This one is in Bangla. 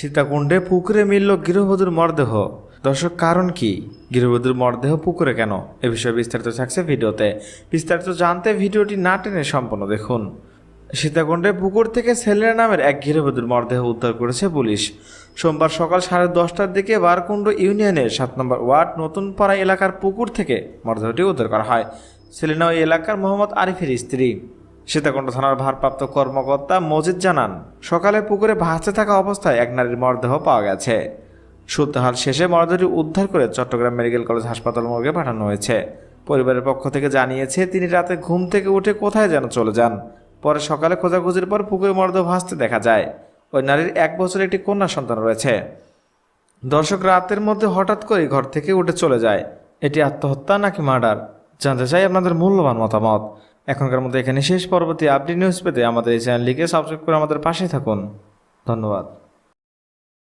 সীতাকুণ্ডে পুকুরে মিলল গৃহবধূর মরদেহ। দর্শক, কারণ কি? গৃহবধূর মরদেহ পুকুরে কেন? এ বিষয়ে বিস্তারিত থাকছে ভিডিওতে। বিস্তারিত জানতে ভিডিওটি না টেনে সম্পূর্ণ দেখুন। সীতাকুণ্ডে পুকুর থেকে সেলেনা নামের এক গৃহবধূর মরদেহ উদ্ধার করেছে পুলিশ। সোমবার সকাল সাড়ে দশটার দিকে বারকুণ্ড ইউনিয়নের সাত নম্বর ওয়ার্ড নতুন পাড়া এলাকার পুকুর থেকে মরদেহটি উদ্ধার করা হয়। সেলেনা ওই এলাকার মোহাম্মদ আরিফের স্ত্রী। সীতাকুণ্ড থানার ভারপ্রাপ্ত কর্মকর্তা মজিদ জানান, সকালে পুকুরে ভাসতে থাকা অবস্থায় এক নারীর মরদেহ পাওয়া গেছে। সুতাহাল শেষে মরদেহটি উদ্ধার করে চট্টগ্রাম মেডিকেল কলেজ হাসপাতাল মর্গে পাঠানো হয়েছে। পরিবারের পক্ষ থেকে জানিয়েছে, তিনি রাতে ঘুম থেকে উঠে কোথায় যেন চলে যান। পরে সকালে খোঁজাখুঁজির পর পুকুরে মরদেহ ভাসতে দেখা যায়। ওই নারীর এক বছরের একটি কন্যা সন্তান রয়েছে। দর্শক, রাতের মধ্যে হঠাৎ করে ঘর থেকে উঠে চলে যায়। এটি আত্মহত্যা নাকি মার্ডার? জানতে চাই আপনাদের মূল্যবান মতামত। এখনকার মতো এখানে শেষ পরবর্তী আপডেট নিউজ পেতে আমাদের এই চ্যানেলটিকে সাবস্ক্রাইব করে আমাদের পাশে থাকুন। ধন্যবাদ।